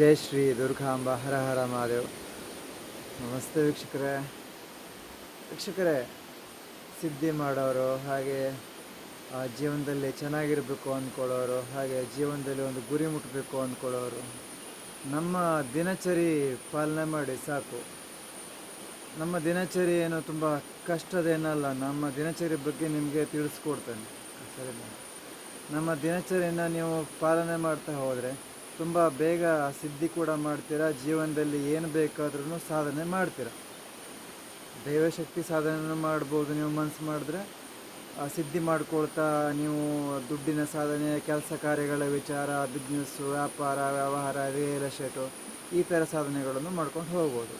ಜೈ ಶ್ರೀ ದುರ್ಗಾಂಬ ಹರ ಹರ ಮಹಾದೇವ್. ನಮಸ್ತೆ ವೀಕ್ಷಕರೇ. ವೀಕ್ಷಕರೇ ಸಿದ್ಧಿ ಮಾಡೋರು ಹಾಗೆ ಆ, ಜೀವನದಲ್ಲಿ ಚೆನ್ನಾಗಿರಬೇಕು ಅಂದ್ಕೊಳ್ಳೋರು ಹಾಗೆ ಜೀವನದಲ್ಲಿ ಒಂದು ಗುರಿ ಮುಟ್ಟಬೇಕು ಅಂದ್ಕೊಳ್ಳೋರು ನಮ್ಮ ದಿನಚರಿ ಪಾಲನೆ ಮಾಡಿ ಸಾಕು. ನಮ್ಮ ದಿನಚರಿ ಏನು ತುಂಬ ಕಷ್ಟದೇನಲ್ಲ ನಮ್ಮ ದಿನಚರಿ ಬಗ್ಗೆ ನಿಮಗೆ ತಿಳಿಸ್ಕೊಡ್ತೇನೆ. ಸರಿ ನಮ್ಮ ದಿನಚರಿಯನ್ನು ನೀವು ಪಾಲನೆ ಮಾಡ್ತಾ ಹೋದರೆ ತುಂಬ ಬೇಗ ಸಿದ್ಧಿ ಕೂಡ ಮಾಡ್ತೀರಾ? ಜೀವನದಲ್ಲಿ ಏನು ಬೇಕಾದ್ರೂ ಸಾಧನೆ ಮಾಡ್ತೀರಾ? ದೈವಶಕ್ತಿ ಸಾಧನೆ ಮಾಡ್ಬೋದು ನೀವು ಮನಸ್ಸು ಮಾಡಿದ್ರೆ. ಸಿದ್ಧಿ ಮಾಡ್ಕೊಳ್ತಾ ನೀವು ದುಡ್ಡಿನ ಸಾಧನೆ, ಕೆಲಸ ಕಾರ್ಯಗಳ ವಿಚಾರ ಬಿಸ್ನೆಸ್ಸು ವ್ಯಾಪಾರ, ವ್ಯವಹಾರ ರಿಯಲ್ ಎಸ್ಟೇಟು ಈ ಥರ ಸಾಧನೆಗಳನ್ನು ಮಾಡ್ಕೊಂಡು ಹೋಗ್ಬೋದು.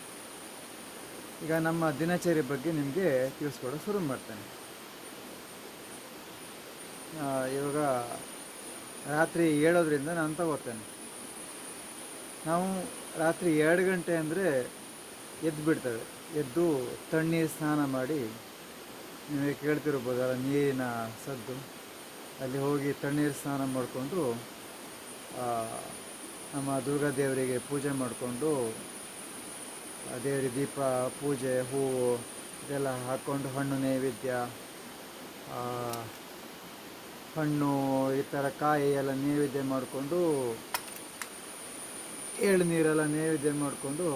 ಈಗ ನಮ್ಮ ದಿನಚರಿ ಬಗ್ಗೆ ನಿಮಗೆ ತಿಳಿಸ್ಕೊಡೋ ಶುರು ಮಾಡ್ತೇನೆ. ಇವಾಗ ರಾತ್ರಿ ಏಳೋದ್ರಿಂದ ನಾನು ತಗೋತೇನೆ. ನಾವು ರಾತ್ರಿ ಎರಡು ಗಂಟೆ ಅಂದರೆ ಎದ್ದು ಬಿಡ್ತೇವೆ. ಎದ್ದು ತಣ್ಣೀರು ಸ್ನಾನ ಮಾಡಿ ನೀವೇ ಕೇಳ್ತಿರ್ಬೋದಲ್ಲ, ನೀರಿನ ಸದ್ದು. ಅಲ್ಲಿ ಹೋಗಿ ತಣ್ಣೀರು ಸ್ನಾನ ಮಾಡಿಕೊಂಡು ನಮ್ಮ ದುರ್ಗಾ ದೇವರಿಗೆ ಪೂಜೆ ಮಾಡಿಕೊಂಡು ದೇವರಿಗೆ ದೀಪ, ಪೂಜೆ, ಹೂವು, ಇದೆಲ್ಲ ಹಾಕ್ಕೊಂಡು ಹಣ್ಣು ನೈವೇದ್ಯ ಹಣ್ಣು, ಈ ಥರ ಕಾಯಿ ಎಲ್ಲ ನೈವೇದ್ಯ ಮಾಡಿಕೊಂಡು ಎಳ್ನೀರೆಲ್ಲ ನೈವೇದ್ಯ ಮಾಡಿಕೊಂಡು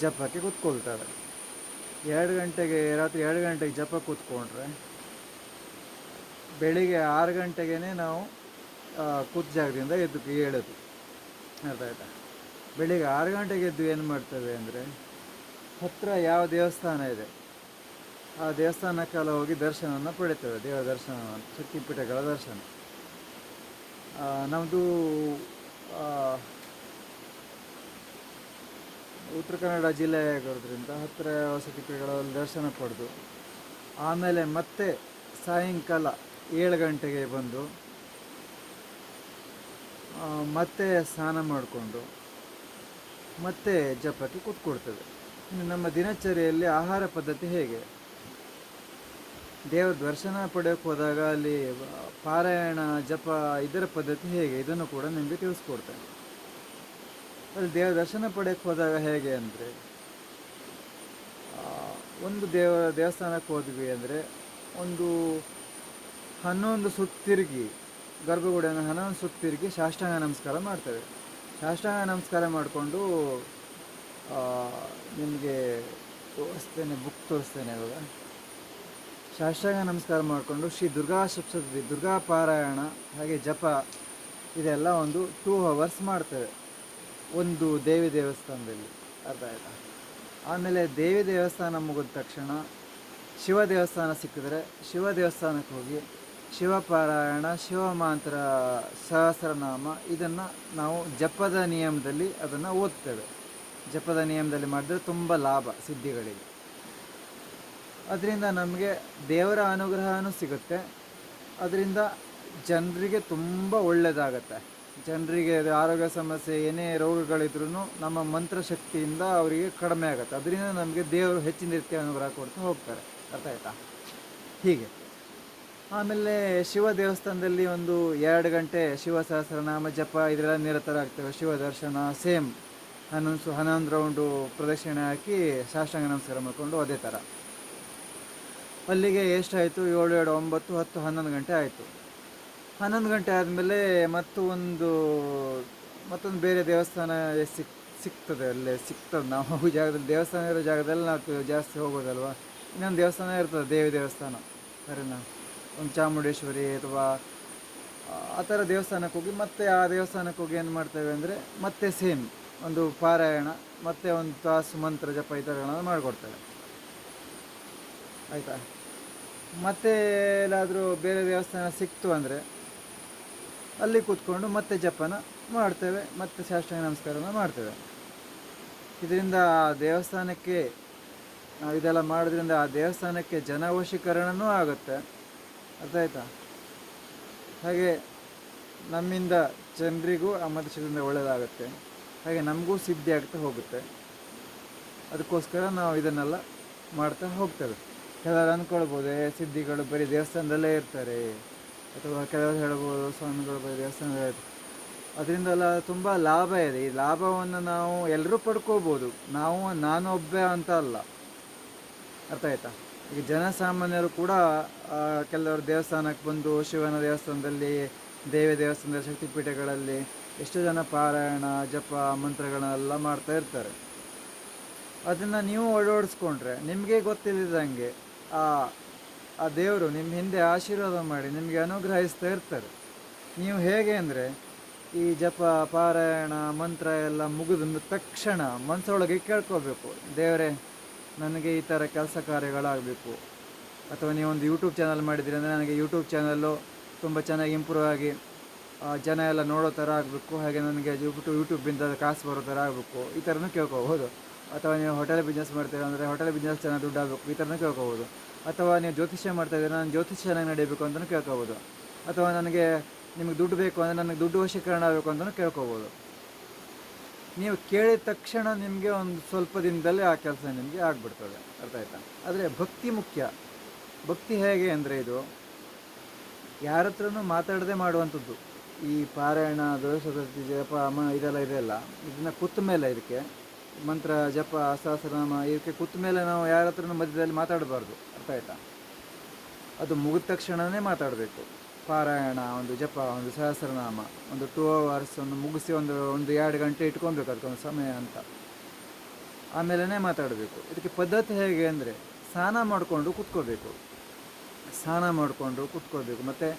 ಜಪಕ್ಕೆ ಕೂತ್ಕೊಳ್ತಾರೆ. ಎರಡು ಗಂಟೆಗೆ, ರಾತ್ರಿ ಎರಡು ಗಂಟೆಗೆ ಜಪ ಕೂತ್ಕೊಂಡ್ರೆ ಬೆಳಿಗ್ಗೆ ಆರು ಗಂಟೆಗೆ ನಾವು ಕೂತ್ ಜಾಗದಿಂದ ಎದ್ದು ಏಳೋದು. ಅರ್ಥ ಆಯ್ತಾ? ಬೆಳಿಗ್ಗೆ ಆರು ಗಂಟೆಗೆ ಎದ್ದು ಏನು ಮಾಡ್ತೇವೆ ಅಂದರೆ ಹತ್ತಿರ ಯಾವ ದೇವಸ್ಥಾನ ಇದೆ, ಆ ದೇವಸ್ಥಾನಕ್ಕೆಲ್ಲ ಹೋಗಿ ದರ್ಶನವನ್ನು ಪಡಿತೇವೆ. ದೇವರ ದರ್ಶನ, ಶಕ್ತಿಪೀಠಗಳ ದರ್ಶನ. ನಮ್ಮದು ಉತ್ತರ ಕನ್ನಡ ಜಿಲ್ಲೆಯಾಗಿರೋದ್ರಿಂದ ಹತ್ತಿರ ವಸತಿ ಗೃಹಗಳಲ್ಲಿ ದರ್ಶನ ಪಡೆದು ಆಮೇಲೆ ಮತ್ತೆ ಸಾಯಂಕಾಲ ಏಳು ಗಂಟೆಗೆ ಬಂದು ಮತ್ತೆ ಸ್ನಾನ ಮಾಡಿಕೊಂಡು ಮತ್ತೆ ಜಪಕ್ಕೆ ಕೂತ್ಕೊಡ್ತೇವೆ ಇನ್ನು ನಮ್ಮ ದಿನಚರಿಯಲ್ಲಿ ಆಹಾರ ಪದ್ಧತಿ ಹೇಗೆ? ದೇವರ ದರ್ಶನ ಪಡೆಯೋಕೆ ಹೋದಾಗ ಅಲ್ಲಿ ಪಾರಾಯಣ, ಜಪ ಇದರ ಪದ್ಧತಿ ಹೇಗೆ? ಇದನ್ನು ಕೂಡ ನಿಮಗೆ ತಿಳಿಸ್ಕೊಡ್ತೇನೆ. ಅಲ್ಲಿ ದೇವರ ದರ್ಶನ ಪಡೆಯಕ್ಕೆ ಹೋದಾಗ ಹೇಗೆ ಅಂದರೆ ಒಂದು ದೇವ, ದೇವಸ್ಥಾನಕ್ಕೆ ಹೋದ್ವಿ ಅಂದರೆ ಒಂದು ಹನ್ನೊಂದು ಸುತ್ತು ತಿರುಗಿ ಗರ್ಭಗುಡಿಯನ್ನು ಹನ್ನೊಂದು ಸುತ್ತು ತಿರುಗಿ ಸಾಷ್ಟಾಂಗ ನಮಸ್ಕಾರ ಮಾಡ್ತೇವೆ. ಸಾಷ್ಟಾಂಗ ನಮಸ್ಕಾರ ಮಾಡಿಕೊಂಡು ನಿಮಗೆ ತೋರಿಸ್ತೇನೆ, ಬುಕ್ ತೋರಿಸ್ತೇನೆ ಇವಾಗ. ಸಾಷ್ಟಾಂಗ ನಮಸ್ಕಾರ ಮಾಡಿಕೊಂಡು ಶ್ರೀ ದುರ್ಗಾ ಸಪ್ತತಿ ದುರ್ಗಾ ಪಾರಾಯಣ, ಹಾಗೆ ಜಪ, ಇದೆಲ್ಲ ಒಂದು ಟೂ ಅವರ್ಸ್ ಮಾಡ್ತೇವೆ. ಒಂದು ದೇವಿ ದೇವಸ್ಥಾನದಲ್ಲಿ. ಅರ್ಥ ಆಯ್ತಾ? ಆಮೇಲೆ ದೇವಿ ದೇವಸ್ಥಾನ ಮುಗಿದ ತಕ್ಷಣ ಶಿವ ದೇವಸ್ಥಾನ ಸಿಕ್ಕಿದ್ರೆ ಶಿವ ದೇವಸ್ಥಾನಕ್ಕೆ ಹೋಗಿ ಶಿವಪಾರಾಯಣ, ಶಿವಮಾಂತ್ರ, ಸಹಸ್ರನಾಮ ಇದನ್ನು ನಾವು ಜಪದ ನಿಯಮದಲ್ಲಿ ಅದನ್ನು ಓದ್ತೇವೆ. ಜಪದ ನಿಯಮದಲ್ಲಿ ಮಾಡಿದ್ರೆ ತುಂಬ ಲಾಭ ಸಿದ್ಧಿಗಳಿಗೆ. ಅದರಿಂದ ನಮಗೆ ದೇವರ ಅನುಗ್ರಹನೂ ಸಿಗುತ್ತೆ. ಅದರಿಂದ ಜನರಿಗೆ ತುಂಬ ಒಳ್ಳೆಯದಾಗತ್ತೆ ಜನರಿಗೆ ಆರೋಗ್ಯ ಸಮಸ್ಯೆ, ಏನೇ ರೋಗಗಳಿದ್ರೂ ನಮ್ಮ ಮಂತ್ರಶಕ್ತಿಯಿಂದ ಅವರಿಗೆ ಕಡಿಮೆ ಆಗುತ್ತೆ. ಅದರಿಂದ ನಮಗೆ ದೇವರು ಹೆಚ್ಚಿನ ರೀತಿಯ ಅನುಗ್ರಹ ಕೊಡ್ತಾ ಹೋಗ್ತಾರೆ. ಅರ್ಥ ಆಯ್ತಾ? ಹೀಗೆ. ಆಮೇಲೆ ಶಿವ ದೇವಸ್ಥಾನದಲ್ಲಿ ಒಂದು ಎರಡು ಗಂಟೆ ಶಿವ ಸಹಸ್ರನಾಮ ಜಪ, ಇದೆಲ್ಲ ನಿರತರಾಗ್ತೇವೆ ಶಿವ ದರ್ಶನ, ಸೇಮ್. ಹನ್ನೊಂದು ಹನ್ನೊಂದು ರೌಂಡು ಪ್ರದಕ್ಷಿಣೆ ಹಾಕಿ ಸಾಷ್ಟಾಂಗ ನಮಸ್ಕಾರ ಮಾಡಿಕೊಂಡು ಅದೇ ಥರ. ಅಲ್ಲಿಗೆ ಎಷ್ಟಾಯಿತು? ಏಳು ಎರಡು ಒಂಬತ್ತು, ಹತ್ತು, ಹನ್ನೊಂದು ಗಂಟೆ ಆಯಿತು. ಹನ್ನೊಂದು ಗಂಟೆ ಆದಮೇಲೆ ಮತ್ತು ಒಂದು ಮತ್ತೊಂದು ಬೇರೆ ದೇವಸ್ಥಾನ ಸಿಕ್, ಸಿಗ್ತದೆ ಅಲ್ಲೇ, ಸಿಗ್ತದೆ. ನಾವು ಹೋಗೋ ಜಾಗದಲ್ಲಿ, ದೇವಸ್ಥಾನ ಇರೋ ಜಾಗದಲ್ಲಿ ನಾವು ಜಾಸ್ತಿ ಹೋಗೋದಲ್ವ? ಇನ್ನೊಂದು ದೇವಸ್ಥಾನ ಇರ್ತದೆ, ದೇವಿ ದೇವಸ್ಥಾನ. ಸರಿನಾ ಒಂದು ಚಾಮುಂಡೇಶ್ವರಿ ಅಥವಾ, ಆ- ಥರ ದೇವಸ್ಥಾನಕ್ಕೆ ಹೋಗಿ, ಮತ್ತೆ ಆ ದೇವಸ್ಥಾನಕ್ಕೆ ಹೋಗಿ ಏನು ಮಾಡ್ತೇವೆ ಅಂದರೆ, ಮತ್ತೆ ಸೇಮ್ ಒಂದು ಪಾರಾಯಣ, ಮತ್ತೆ ಒಂದು ತಾಸು ಮಂತ್ರ ಜಪ ಈ ಥರಗಳನ್ನು ಮಾಡಿಕೊಡ್ತೇವೆ. ಆಯಿತಾ? ಮತ್ತೆ ಎಲ್ಲಾದರೂ ಬೇರೆ ದೇವಸ್ಥಾನ ಸಿಕ್ತು ಅಂದರೆ ಅಲ್ಲಿ ಕೂತ್ಕೊಂಡು ಮತ್ತೆ ಜಪನ ಮಾಡ್ತೇವೆ, ಮತ್ತೆ ಸಾಷ್ಟಾಂಗ ನಮಸ್ಕಾರನ ಮಾಡ್ತೇವೆ. ಇದರಿಂದ ಆ ದೇವಸ್ಥಾನಕ್ಕೆ ನಾವು ಇದೆಲ್ಲ ಮಾಡೋದ್ರಿಂದ ಆ ದೇವಸ್ಥಾನಕ್ಕೆ ಜನವಶೀಕರಣನೂ ಆಗುತ್ತೆ. ಅರ್ಥ ಆಯ್ತಾ ಹಾಗೆ ನಮ್ಮಿಂದ ಜನರಿಗೂ ಆ ಮತಕ್ಷೇತ್ರದಿಂದ ಒಳ್ಳೆಯದಾಗುತ್ತೆ ಹಾಗೆ ನಮಗೂ ಸಿದ್ಧಿ ಆಗ್ತಾ ಹೋಗುತ್ತೆ. ಅದಕ್ಕೋಸ್ಕರ ನಾವು ಇದನ್ನೆಲ್ಲ ಮಾಡ್ತಾ ಹೋಗ್ತೇವೆ. ಕೆಲವರು ಅಂದ್ಕೊಳ್ಬೋದೇ, ಸಿದ್ಧಿಗಳು ಬರೀ ದೇವಸ್ಥಾನದಲ್ಲೇ ಇರ್ತಾರೆ. ಅಥವಾ ಕೆಲವರು ಹೇಳ್ಬೋದು ಸ್ವಾಮಿಗಳು ಇರ್ತಾರೆ ಅದರಿಂದೆಲ್ಲ ತುಂಬ ಲಾಭ ಇದೆ. ಈ ಲಾಭವನ್ನು ನಾವು ಎಲ್ಲರೂ ಪಡ್ಕೋಬೋದು. ನಾವು ನಾನೊಬ್ಬ ಅಂತ ಅಲ್ಲ. ಅರ್ಥ ಆಯ್ತಾ? ಈಗ ಜನಸಾಮಾನ್ಯರು ಕೂಡ ಕೆಲವರು ದೇವಸ್ಥಾನಕ್ಕೆ ಬಂದು ಶಿವನ ದೇವಸ್ಥಾನದಲ್ಲಿ, ದೇವಿ ದೇವಸ್ಥಾನದ ಶಕ್ತಿಪೀಠಗಳಲ್ಲಿ ಎಷ್ಟು ಜನ ಪಾರಾಯಣ, ಜಪ, ಮಂತ್ರಗಳನ್ನೆಲ್ಲ ಮಾಡ್ತಾ ಇರ್ತಾರೆ. ಅದನ್ನು ನೀವು ಓಡಾಡಿಸ್ಕೊಂಡ್ರೆ ನಿಮಗೆ ಗೊತ್ತಿಲ್ಲದಂಗೆ ಆ ಆ ದೇವರು ನಿಮ್ಮ ಹಿಂದೆ ಆಶೀರ್ವಾದ ಮಾಡಿ ನಿಮಗೆ ಅನುಗ್ರಹಿಸ್ತಾ ಇರ್ತಾರೆ. ನೀವು ಹೇಗೆ ಅಂದರೆ, ಈ ಜಪ, ಪಾರಾಯಣ, ಮಂತ್ರ ಎಲ್ಲ ಮುಗಿದ ತಕ್ಷಣ ಮನಸ್ಸೊಳಗೆ ಕೇಳ್ಕೋಬೇಕು, ದೇವರೇ, ನನಗೆ ಈ ಥರ ಕೆಲಸ ಕಾರ್ಯಗಳಾಗಬೇಕು. ಅಥವಾ ನೀವೊಂದು ಯೂಟ್ಯೂಬ್ ಚಾನಲ್ ಮಾಡಿದ್ದೀರಿ ಅಂದರೆ ನನಗೆ ಯೂಟ್ಯೂಬ್ ಚಾನಲ್ಲು ತುಂಬ ಚೆನ್ನಾಗಿ ಇಂಪ್ರೂವ್ ಆಗಿ ಜನ ಎಲ್ಲ ನೋಡೋ ಥರ ಆಗಬೇಕು. ಹಾಗೆ ನನಗೆ ಯೂಟ್ಯೂಬ್ ಯೂಟ್ಯೂಬಿಂದ ಕಾಸು ಬರೋ ಥರ ಆಗಬೇಕು. ಈ ಥರನೂ ಕೇಳ್ಕೋಬೋದು. ಅಥವಾ ನೀವು ಹೋಟೆಲ್ ಬಿಸ್ನೆಸ್ ಮಾಡ್ತೀರಾ ಅಂದರೆ ಹೋಟೆಲ್ ಬಿಸ್ನೆಸ್ ಚೆನ್ನಾಗಿ ದುಡ್ಡು ಆಗಬೇಕು ಈ ಥರನೂ ಕೇಳ್ಕೋಬೋದು. ಅಥವಾ ನೀವು ಜ್ಯೋತಿಷ್ಯ ಮಾಡ್ತಾ ಇದ್ದೀರಾ, ನಾನು ಜ್ಯೋತಿಷ್ಯ ಚೆನ್ನಾಗಿ ನಡೀಬೇಕು ಅಂತಲೂ ಕೇಳ್ಕೋಬೋದು. ಅಥವಾ ನನಗೆ ನಿಮಗೆ ದುಡ್ಡು ಬೇಕು ಅಂದರೆ ನನಗೆ ದುಡ್ಡು ವಶೀಕರಣ ಆಗಬೇಕು ಅಂತಲೂ ಕೇಳ್ಕೋಬೋದು. ನೀವು ಕೇಳಿದ ತಕ್ಷಣ ನಿಮಗೆ ಒಂದು ಸ್ವಲ್ಪ ದಿನದಲ್ಲೇ ಆ ಕೆಲಸ ನಿಮಗೆ ಆಗಿಬಿಡ್ತದೆ. ಅರ್ಥ ಆಯ್ತಾ? ಆದರೆ ಭಕ್ತಿ ಮುಖ್ಯ. ಭಕ್ತಿ ಹೇಗೆ ಅಂದರೆ ಇದು, ಯಾರ ಹತ್ರನೂ ಮಾತಾಡದೆ ಮಾಡುವಂಥದ್ದು. ಈ ಪಾರಾಯಣ ದೋಷದರ್ತಿ ಜಪ, ಅಮ, ಇದೆಲ್ಲ ಇದೆಲ್ಲ ಇದನ್ನ ಕೂತ ಮೇಲೆ ಇದಕ್ಕೆ ಮಂತ್ರ, ಜಪ ಸಹಸ್ರನಾಮ ಇದಕ್ಕೆ ಕೂತ ಮೇಲೆ ನಾವು ಯಾರ ಹತ್ರನೂ ಮಧ್ಯದಲ್ಲಿ ಮಾತಾಡಬಾರ್ದು. ಅರ್ಥ ಆಯ್ತಾ? ಅದು ಮುಗಿದ ತಕ್ಷಣವೇ ಮಾತಾಡಬೇಕು. ಪಾರಾಯಣ, ಒಂದು ಜಪ, ಒಂದು ಸಹಸ್ರನಾಮ, ಒಂದು ಟೂ ಅವರ್ಸ್ ಒಂದು ಮುಗಿಸಿ ಒಂದು ಒಂದು ಎರಡು ಗಂಟೆ ಇಟ್ಕೊಬೇಕು, ಅದಕ್ಕೊಂದು ಸಮಯ ಅಂತ. ಆಮೇಲೆ ಮಾತಾಡಬೇಕು. ಇದಕ್ಕೆ ಪದ್ಧತಿ ಹೇಗೆ ಅಂದರೆ, ಸ್ನಾನ ಮಾಡಿಕೊಂಡು ಕುತ್ಕೋಬೇಕು. ಸ್ನಾನ ಮಾಡಿಕೊಂಡು ಕುತ್ಕೋಬೇಕು. ಮತ್ತು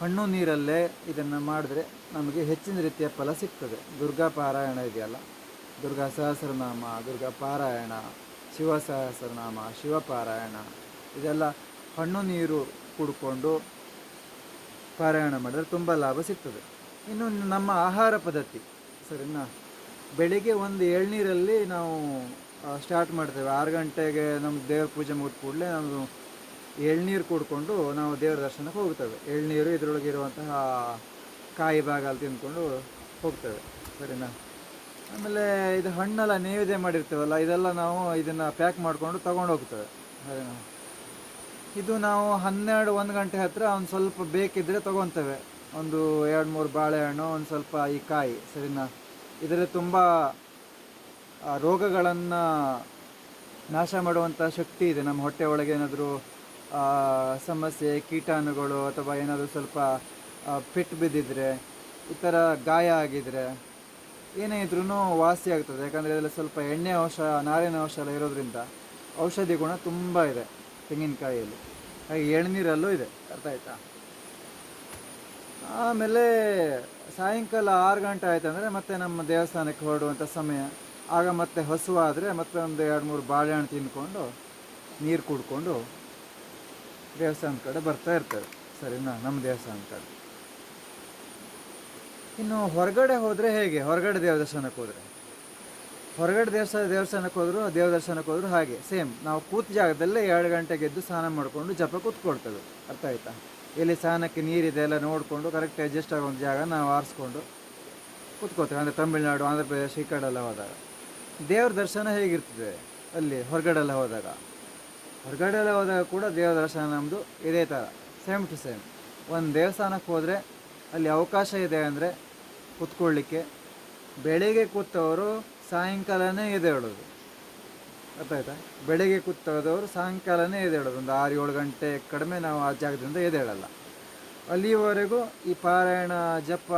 ಹಣ್ಣು ನೀರಲ್ಲೇ ಇದನ್ನು ಮಾಡಿದ್ರೆ ನಮಗೆ ಹೆಚ್ಚಿನ ರೀತಿಯ ಫಲ ಸಿಗ್ತದೆ. ದುರ್ಗಾ ಪಾರಾಯಣ ಇದೆಯಲ್ಲ? ದುರ್ಗಾ ಸಹಸ್ರನಾಮ, ದುರ್ಗಾ ಪಾರಾಯಣ, ಶಿವ ಸಹಸ್ರನಾಮ ಶಿವಪಾರಾಯಣ ಇದೆಲ್ಲ ಹಣ್ಣು ನೀರು ಕುಡ್ಕೊಂಡು ಪಾರಾಯಣ ಮಾಡಿದ್ರೆ ತುಂಬ ಲಾಭ ಸಿಗ್ತದೆ. ಇನ್ನು ನಮ್ಮ ಆಹಾರ ಪದ್ಧತಿ, ಸರಿನಾ? ಬೆಳಿಗ್ಗೆ ಒಂದು ಎಳ್ನೀರಲ್ಲಿ ನಾವು ಸ್ಟಾರ್ಟ್ ಮಾಡ್ತೇವೆ. ಆರು ಗಂಟೆಗೆ ನಮ್ಮ ದೇವ್ರ ಪೂಜೆ ಮುಗಿದ ಕೂಡಲೇ ನಾವು ಎಳ್ನೀರು ಕುಡ್ಕೊಂಡು ನಾವು ದೇವ್ರ ದರ್ಶನಕ್ಕೆ ಹೋಗ್ತೇವೆ. ಎಳ್ನೀರು ಇದರೊಳಗೆ ಇರುವಂತಹ ಕಾಯಿ ಭಾಗ ತಿಂದ್ಕೊಂಡು ಹೋಗ್ತೇವೆ. ಸರಿನಾ? ಆಮೇಲೆ ಇದು ಹಣ್ಣೆಲ್ಲ ನೈವೇದ್ಯ ಮಾಡಿರ್ತೇವಲ್ಲ, ಇದೆಲ್ಲ ನಾವು ಇದನ್ನು ಪ್ಯಾಕ್ ಮಾಡಿಕೊಂಡು ತಗೊಂಡು ಹೋಗ್ತೇವೆ. ಇದು ನಾವು ಹನ್ನೆರಡು, ಒಂದು ಗಂಟೆ ಹತ್ತಿರ ಒಂದು ಸ್ವಲ್ಪ ಬೇಕಿದ್ದರೆ ತೊಗೊತೇವೆ. ಒಂದು ಎರಡು, ಮೂರು ಬಾಳೆಹಣ್ಣು, ಒಂದು ಸ್ವಲ್ಪ ಈ ಕಾಯಿ, ಸರಿನಾ? ಇದರಲ್ಲಿ ತುಂಬ ರೋಗಗಳನ್ನು ನಾಶ ಮಾಡುವಂಥ ಶಕ್ತಿ ಇದೆ. ನಮ್ಮ ಹೊಟ್ಟೆ ಒಳಗೆ ಏನಾದರೂ ಸಮಸ್ಯೆ, ಕೀಟಾಣುಗಳು ಅಥವಾ ಏನಾದರೂ ಸ್ವಲ್ಪ ಫಿಟ್ ಬಿದ್ದಿದ್ರೆ, ಈ ಥರ ಗಾಯ ಆಗಿದ್ರೆ ಏನೇ ಇದ್ರೂ ವಾಸಿ ಆಗ್ತದೆ. ಯಾಕಂದರೆ ಇದರಲ್ಲಿ ಸ್ವಲ್ಪ ಎಣ್ಣೆ ಅಂಶ ನಾರಿನ ಅಂಶ ಎಲ್ಲ ಇರೋದ್ರಿಂದ ಔಷಧಿ ಗುಣ ತುಂಬ ಇದೆ ತೆಂಗಿನಕಾಯಿಯಲ್ಲಿ. ಹಾಗೆ ಎಳ್ನೀರಲ್ಲೂ ಇದೆ. ಅರ್ಥ ಆಯ್ತಾ? ಆಮೇಲೆ ಸಾಯಂಕಾಲ ಆರು ಗಂಟೆ ಆಯ್ತು ಅಂದರೆ ಮತ್ತೆ ನಮ್ಮ ದೇವಸ್ಥಾನಕ್ಕೆ ಹೊರಡುವಂಥ ಸಮಯ. ಆಗ ಮತ್ತೆ ಹಸುವಾದರೆ ಮತ್ತೆ ಒಂದು ಎರಡು ಮೂರು ಬಾಳೆಹಣ್ಣು ತಿನ್ಕೊಂಡು ನೀರು ಕುಡ್ಕೊಂಡು ದೇವಸ್ಥಾನದ ಕಡೆ ಬರ್ತಾ ಇರ್ತೇವೆ. ಸರಿನಾ? ನಮ್ಮ ದೇವಸ್ಥಾನದ ಕಡೆ. ಇನ್ನು ಹೊರಗಡೆ ಹೋದರೆ ಹೇಗೆ? ಹೊರಗಡೆ ದೇವದರ್ಶನಕ್ಕೆ ಹೋದರೆ? ಹೊರಗಡೆ ದೇವಸ್ಥಾನ ದೇವಸ್ಥಾನಕ್ಕೆ ಹೋದರೂ ದೇವದರ್ಶನಕ್ಕೆ ದರ್ಶನಕ್ಕೆ ಹೋದ್ರು ಹಾಗೆ, ಸೇಮ್. ನಾವು ಕೂತ ಜಾಗದಲ್ಲೇ ಎರಡು ಗಂಟೆಗೆ ಎದ್ದು ಸ್ನಾನ ಮಾಡಿಕೊಂಡು ಜಪ ಕೂತ್ಕೊಳ್ತೇವೆ ಅರ್ಥ ಆಯ್ತಾ? ಎಲ್ಲಿ ಸ್ನಾನಕ್ಕೆ ನೀರಿದೆ ಎಲ್ಲ ನೋಡಿಕೊಂಡು ಕರೆಕ್ಟ್ ಅಡ್ಜಸ್ಟ್ ಆಗೋ ಒಂದು ಜಾಗ ನಾವು ಆರಿಸ್ಕೊಂಡು ಕೂತ್ಕೋತೇವೆ ಅಂದರೆ ತಮಿಳ್ನಾಡು, ಆಂಧ್ರ ಪ್ರದೇಶ ಈ ಕಡೆ ಎಲ್ಲ ಹೋದಾಗ. ದೇವ್ರ ದರ್ಶನ ಹೇಗಿರ್ತದೆ ಅಲ್ಲಿ ಹೊರಗಡೆ ಎಲ್ಲ ಹೋದಾಗ? ಹೊರಗಡೆ ಎಲ್ಲ ಹೋದಾಗ ಕೂಡ ದೇವ್ರ ದರ್ಶನ ನಮ್ಮದು ಇದೇ ಥರ ಸೇಮ್ ಟು ಸೇಮ್ ಒಂದು ದೇವಸ್ಥಾನಕ್ಕೆ ಹೋದರೆ ಅಲ್ಲಿ ಅವಕಾಶ ಇದೆ ಅಂದರೆ ಕೂತ್ಕೊಳ್ಳಿಕ್ಕೆ. ಬೆಳಗ್ಗೆ ಕೂತವರು ಸಾಯಂಕಾಲನೇ ಎದ್ದೇಳೋದು ಅರ್ಥ ಆಯ್ತಾ ಬೆಳಿಗ್ಗೆ ಕೂತದವರು ಸಾಯಂಕಾಲನೇ ಎದ್ದೇಳೋದು ಒಂದು ಆರು ಏಳು ಗಂಟೆ ಕಡಿಮೆ ನಾವು ಆ ಜಾಗದಿಂದ ಎದ್ದೇಳಲ್ಲ ಅಲ್ಲಿವರೆಗೂ ಈ ಪಾರಾಯಣ, ಜಪ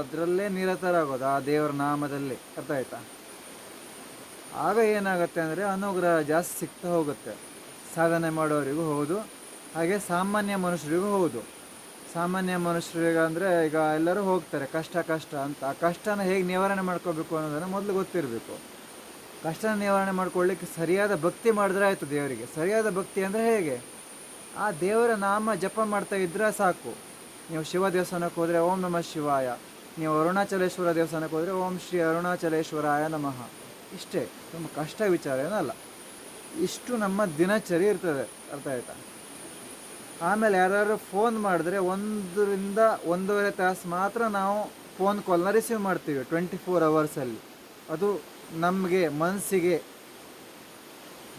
ಅದರಲ್ಲೇ ನಿರತರಾಗೋದು ಆ ದೇವರ ನಾಮದಲ್ಲಿ. ಅರ್ಥ ಆಯ್ತಾ ಆಗ ಏನಾಗುತ್ತೆ ಅಂದರೆ ಅನುಗ್ರಹ ಜಾಸ್ತಿ ಸಿಗ್ತಾ ಹೋಗುತ್ತೆ. ಸಾಧನೆ ಮಾಡೋರಿಗೂ ಹೌದು, ಹಾಗೆ ಸಾಮಾನ್ಯ ಮನುಷ್ಯರಿಗೂ ಹೌದು. ಸಾಮಾನ್ಯ ಮನುಷ್ಯರಿಗೆ ಅಂದರೆ ಈಗ ಎಲ್ಲರೂ ಹೋಗ್ತಾರೆ, ಕಷ್ಟ ಕಷ್ಟ ಅಂತ. ಆ ಕಷ್ಟನ ಹೇಗೆ ನಿವಾರಣೆ ಮಾಡ್ಕೋಬೇಕು ಅನ್ನೋದನ್ನು ಮೊದಲು ಗೊತ್ತಿರಬೇಕು. ಕಷ್ಟನ ನಿವಾರಣೆ ಮಾಡ್ಕೊಳ್ಳಿಕ್ಕೆ ಸರಿಯಾದ ಭಕ್ತಿ ಮಾಡಿದ್ರೆ ಆಯಿತು ದೇವರಿಗೆ. ಸರಿಯಾದ ಭಕ್ತಿ ಅಂದರೆ ಹೇಗೆ? ಆ ದೇವರ ನಾಮ ಜಪ ಮಾಡ್ತಾ ಇದ್ದರೆ ಸಾಕು. ನೀವು ಶಿವ ದೇವಸ್ಥಾನಕ್ಕೆ ಹೋದರೆ ಓಂ ನಮಃ ಶಿವಾಯ. ನೀವು ಅರುಣಾಚಲೇಶ್ವರ ದೇವಸ್ಥಾನಕ್ಕೆ ಹೋದರೆ ಓಂ ಶ್ರೀ ಅರುಣಾಚಲೇಶ್ವರಾಯ ನಮಃ. ಇಷ್ಟೇ. ತುಂಬ ಕಷ್ಟ ವಿಚಾರ ಏನಲ್ಲ. ಇಷ್ಟು ನಮ್ಮ ದಿನಚರಿ ಇರ್ತದೆ. ಅರ್ಥ ಆಯ್ತಾ? ಆಮೇಲೆ ಯಾರು ಫೋನ್ ಮಾಡಿದ್ರೆ ಒಂದರಿಂದ ಒಂದೂವರೆ ತಾಸು ಮಾತ್ರ ನಾವು ಫೋನ್ ಕಾಲ್ನ ರಿಸೀವ್ ಮಾಡ್ತೀವಿ ಟ್ವೆಂಟಿ ಫೋರ್ ಅವರ್ಸಲ್ಲಿ ಅದು ನಮಗೆ ಮನಸ್ಸಿಗೆ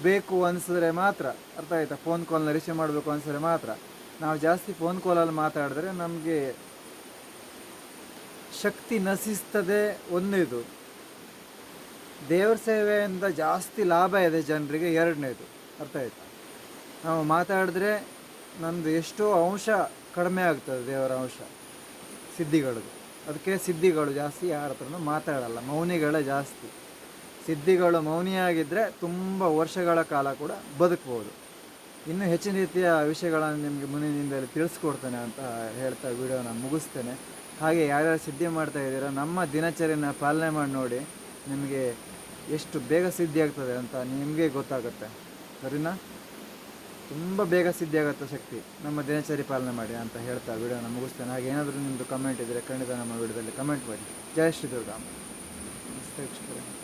ಬೇಕು ಅನಿಸಿದ್ರೆ ಮಾತ್ರ. ಅರ್ಥ ಆಯ್ತಾ? ಫೋನ್ ಕಾಲ್ನ ರಿಸೀವ್ ಮಾಡಬೇಕು ಅನಿಸಿದ್ರೆ ಮಾತ್ರ. ನಾವು ಜಾಸ್ತಿ ಫೋನ್ ಕಾಲಲ್ಲಿ ಮಾತಾಡಿದ್ರೆ ನಮಗೆ ಶಕ್ತಿ ನಶಿಸ್ತದೆ ಒಂದನೇದು. ದೇವ್ರ ಸೇವೆಯಿಂದ ಜಾಸ್ತಿ ಲಾಭ ಇದೆ ಜನರಿಗೆ ಎರಡನೇದು. ಅರ್ಥ ಆಯ್ತಾ? ನಾವು ಮಾತಾಡಿದ್ರೆ ನಂದು ಎಷ್ಟೋ ಅಂಶ ಕಡಿಮೆ ಆಗ್ತದೆ ದೇವರ ಅಂಶ ಸಿದ್ಧಿಗಳದು ಅದಕ್ಕೆ ಸಿದ್ಧಿಗಳು ಜಾಸ್ತಿ, ಯಾರ ಹತ್ರನೂ ಮಾತಾಡಲ್ಲ, ಮೌನಿಗಳೇ ಜಾಸ್ತಿ. ಸಿದ್ಧಿಗಳು ಮೌನಿಯಾಗಿದ್ದರೆ ತುಂಬ ವರ್ಷಗಳ ಕಾಲ ಕೂಡ ಬದುಕ್ಬೋದು. ಇನ್ನೂ ಹೆಚ್ಚಿನ ರೀತಿಯ ವಿಷಯಗಳನ್ನು ನಿಮಗೆ ಮುಂದಿನಿಂದಲೇ ತಿಳಿಸ್ಕೊಡ್ತೇನೆ ಅಂತ ಹೇಳ್ತಾ ವಿಡಿಯೋನ ಮುಗಿಸ್ತೇನೆ. ಹಾಗೆ ಯಾರ್ಯಾರು ಸಿದ್ಧಿ ಮಾಡ್ತಾ ಇದ್ದೀರೋ ನಮ್ಮ ದಿನಚರಿನ ಪಾಲನೆ ಮಾಡಿ ನೋಡಿ ನಿಮಗೆ ಎಷ್ಟು ಬೇಗ ಸಿದ್ಧಿ ಆಗ್ತದೆ ಅಂತ ನಿಮಗೆ ಗೊತ್ತಾಗುತ್ತೆ. ಸರಿನಾ? ತುಂಬ ಬೇಗ ಸಿದ್ಧಿ ಆಗುತ್ತೆ ಶಕ್ತಿ. ನಮ್ಮ ದಿನಚರಿ ಪಾಲನೆ ಮಾಡಿ ಅಂತ ಹೇಳ್ತಾ ವಿಡಿಯೋನ ಮುಗಿಸ್ತೇನೆ. ಹಾಗೆ ಏನಾದರೂ ನಿಮ್ಮದು ಕಮೆಂಟ್ ಇದ್ದರೆ ಖಂಡಿತ ನಮ್ಮ ವಿಡಿಯೋದಲ್ಲಿ ಕಮೆಂಟ್ ಮಾಡಿ. ಜಯ ಶ್ರೀ ದುರ್ಗಾ. ನಮಸ್ತೆ ವೀಕ್ಷಕರೇ.